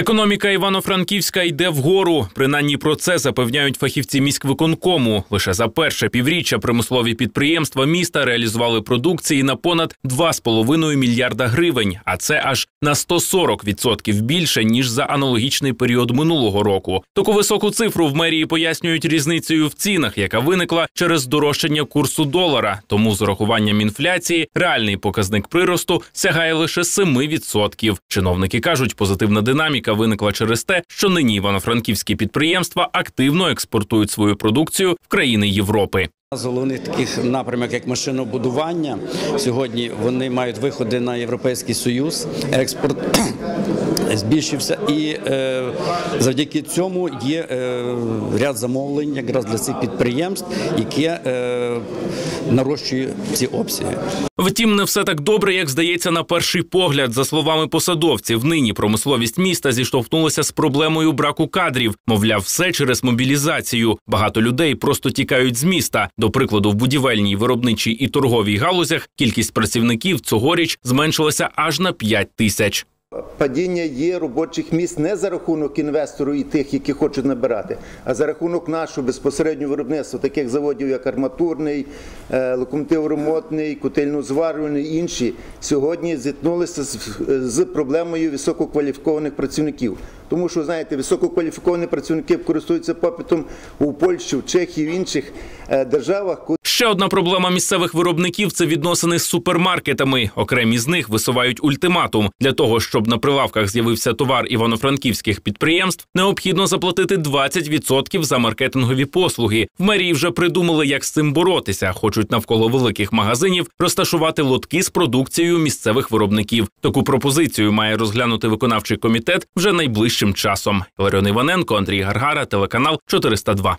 Економіка Івано-Франківська йде вгору. Принаймні про це запевняють фахівці міськвиконкому. Лише за перше півріччя примислові підприємства міста реалізували продукції на понад 2,5 мільярда гривень, а це аж на 140% більше ніж за аналогічний період минулого року. Таку високу цифру в мерії пояснюють різницею в цінах, яка виникла через здорожчання курсу долара. Тому з урахуванням інфляції реальний показник приросту сягає лише 7%. Чиновники кажуть, позитивна динаміка виникла через те, що нині івано-франківські підприємства активно експортують свою продукцію в країни Європи. З таких напрямок, як машинобудування, сьогодні вони мають виходи на європейський союз, експорт збільшився, і е, завдяки цьому є е, ряд замовлень якраз для цих підприємств, яке е, нарощує ці обсяги. Втім, не все так добре, як здається на перший погляд. За словами посадовців, нині промисловість міста зіштовхнулася з проблемою браку кадрів. Мовляв, все через мобілізацію. Багато людей просто тікають з міста. До прикладу, в будівельній, виробничій і торговій галузях кількість працівників цьогоріч зменшилася аж на 5 тисяч. Падіння є робочих місць не за рахунок інвестору і тих, які хочуть набирати, а за рахунок нашого безпосереднього виробництва, таких заводів, як арматурний, е, локомотив-ремонтний, котельно-зварювальний і інші, сьогодні зіткнулися з, з проблемою висококваліфікованих працівників. Тому що, знаєте, висококваліфіковані працівники користуються попитом у Польщі, в Чехії, в інших е, державах. Ще одна проблема місцевих виробників це відносини з супермаркетами. Окремі з них висувають ультиматум для того, щоб на прилавках з'явився товар івано-франківських підприємств. Необхідно заплатити 20% за маркетингові послуги. В мерії вже придумали, як з цим боротися. Хочуть навколо великих магазинів розташувати лотки з продукцією місцевих виробників. Таку пропозицію має розглянути виконавчий комітет вже найближчим часом. Ларіон Іваненко, Андрій Гаргара, телеканал 402.